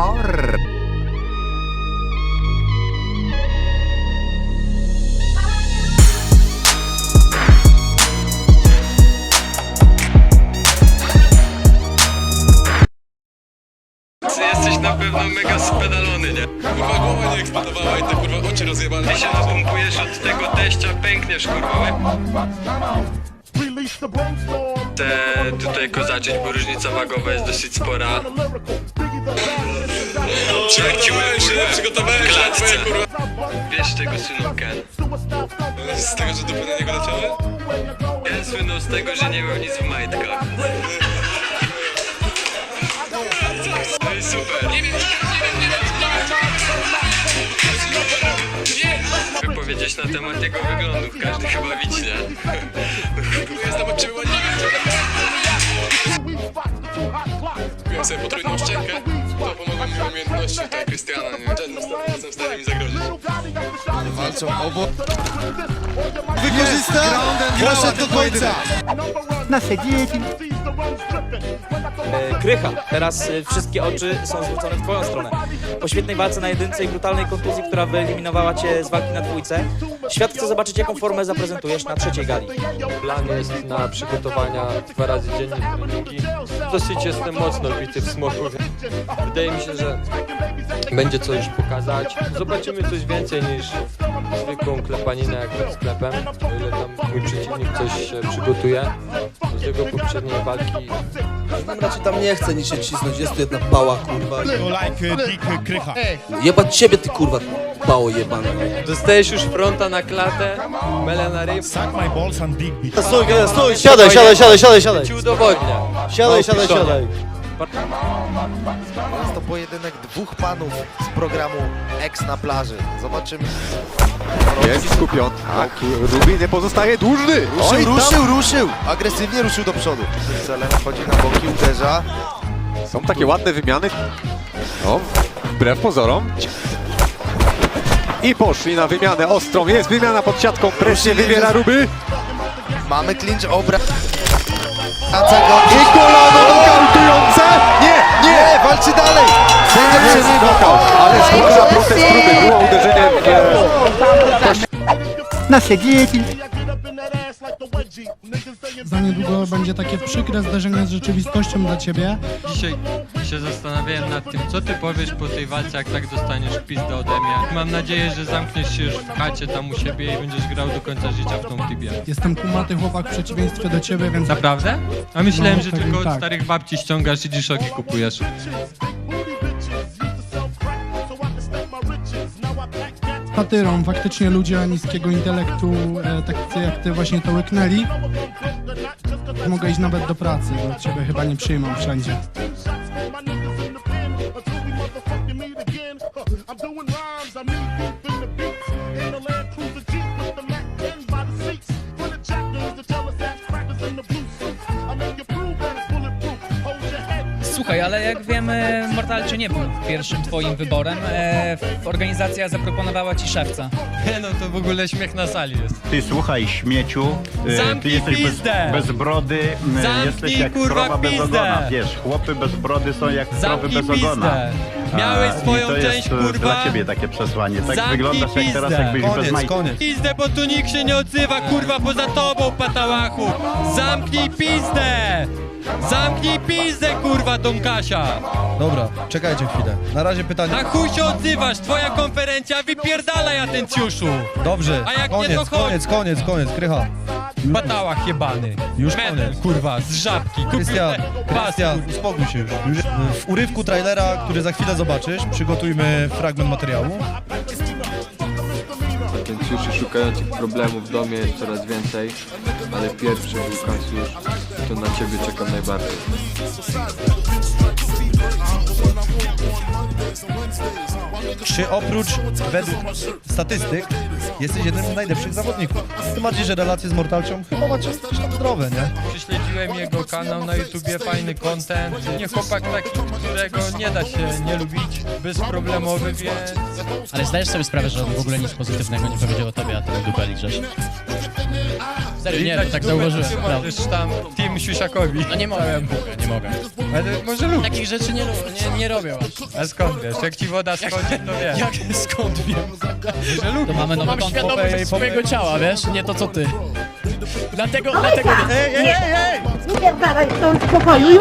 amor. Ty jesteś na pewno mega spedalony, nie? Kurwa głowa nie eksplodowała i te kurwa oczy rozjebane. Ty się napompujesz od tego teścia, pękniesz kurwa Chcę tutaj kozaczyć, bo różnica wagowa jest dosyć spora. Łeb, się, przygotowałem się twoje kurwa. Wiesz tego Ken. Z tego, że dupy na niego leciały? Ken słynął z tego, że nie miał nic w majtkach. Wypowiedzieć na temat jego wyglądów każdy chyba widzi, nie? Jestem od ciebie ładnie. Kupiłem sobie potrójną szczękę. To pomogło mi umiejętności tutaj Krystiana, nie? Żadnym Wykorzysta! Proszę do końca! Dzieci. E, Krycha, teraz e, wszystkie oczy są zwrócone w twoją stronę. Po świetnej walce na jedynce i brutalnej kontuzji, która wyeliminowała cię z walki na dwójce, świat chce zobaczyć, jaką formę zaprezentujesz na trzeciej gali. Plan jest na przygotowania dwa razy dziennie treningi. Dosyć jestem mocno bity w smoku, więc wydaje mi się, że będzie coś pokazać. Zobaczymy coś więcej niż zwykłą klepaninę jak przed sklepem, o ile tam mój przeciwnik coś się przygotuje. Z jego poprzedniej walki Raczej tam nie chcę niż się cisnąć, jest tu jedna pała, kurwa. like Dick Krycha. Jebać ciebie, ty kurwa, pało jebana. Dostajesz już fronta na klatę, mele na ryb. Suck my balls and dick bitch. Stój, stój, siadaj, siadaj, siadaj, siadaj, siadaj. Ci udowodnia. Siadaj, siadaj, siadaj. Jest to pojedynek dwóch panów z programu X na plaży. Zobaczymy. Jest skupiony. Tak, Rubi nie pozostaje dłużny. Ruszył, ruszył, ruszył! Agresywnie ruszył do przodu. Celem wchodzi na boki, uderza. Są takie ładne wymiany. No, wbrew pozorom. I poszli na wymianę ostrą. Jest wymiana pod siatką. Presję wywiera Ruby. Mamy clinch, obra... Wraca go. Jest knockout, ale zgłasza protest Ruby. Było uderzenie w Nasze dzieci. Za niedługo będzie takie przykre zderzenie z rzeczywistością dla ciebie. Dzisiaj się zastanawiałem nad tym, co ty powiesz po tej walce, jak tak dostaniesz pizdę ode mnie. Mam nadzieję, że zamkniesz się już w chacie tam u siebie i będziesz grał do końca życia w tą tibię. Jestem kumaty chłopak w przeciwieństwie do ciebie, więc Naprawdę? A myślałem, No, że pewnie tylko od tak. starych babci ściągasz i dziszoki kupujesz. Satyrą faktycznie ludzie niskiego intelektu, e, tacy jak ty właśnie to łyknęli. Mogę iść nawet do pracy, bo ciebie chyba nie przyjmą wszędzie. Słuchaj, ale jak wiemy, Mortalcie nie był pierwszym twoim wyborem. E, organizacja zaproponowała ci szewca. Nie no, to w ogóle śmiech na sali jest. Ty słuchaj, śmieciu. e, Zamknij Ty jesteś bez, pizdę! bez brody. m, Zamknij, jesteś jak kurwa, krowa bez pizdę! ogona. Wiesz, chłopy bez brody są jak krowy Zamknij bez ogona. pizdę! Miałeś swoją i to część, jest e, kurwa! dla ciebie takie przesłanie. Tak Zamknij wyglądasz jak teraz, pizdę! jakbyś bez majtki. Pizdę, bo tu nikt się nie odzywa, kurwa, poza tobą, patałachu! Zamknij pizdę! Zamknij pizdę, kurwa, Don Kasia! Dobra, czekajcie chwilę. Na razie pytanie. Na chuj się odzywasz, twoja konferencja, wypierdalaj, atencjuszu! Dobrze, A jak nie, to chodź! koniec, koniec, koniec, Krycha. Patałach jebany! Już Medal, koniec. kurwa, z żabki! Kupił Krystian, te- Krystian, uspokój się już. już. W urywku trailera, który za chwilę zobaczysz, przygotujmy fragment materiału. Agencjuszy szukających problemów w domie jest coraz więcej, ale pierwszy był Kasiusz, to na ciebie czekam najbardziej. Czy oprócz według statystyk jesteś jednym z najlepszych zawodników. Tym bardziej, że relacje z Mortalcią chyba macie zdrowe, nie? Prześledziłem jego kanał na YouTubie, fajny content. Nie chłopak taki, którego nie da się nie lubić, bezproblemowy, więc Ale zdajesz sobie sprawę, że on w ogóle nic pozytywnego nie powiedział o tobie, a ty dupę liczesz. Serio, nie, tak dupę, zauważyłem. Ty prawda. możesz tam Team Siusiakowi. No nie mogę, nie mogę. Ale może lub. Takich rzeczy nie, nie, nie robię. A skąd Wiesz, jak ci woda schodzi, to wiesz. Jak, skąd wiem? Że. To mamy nowy Mam świadomość swojego ciała, wiesz? Nie to, co ty. Dlatego, dlatego... Ej, ej, ej, ej! Nie gadaj stąd w pokoju!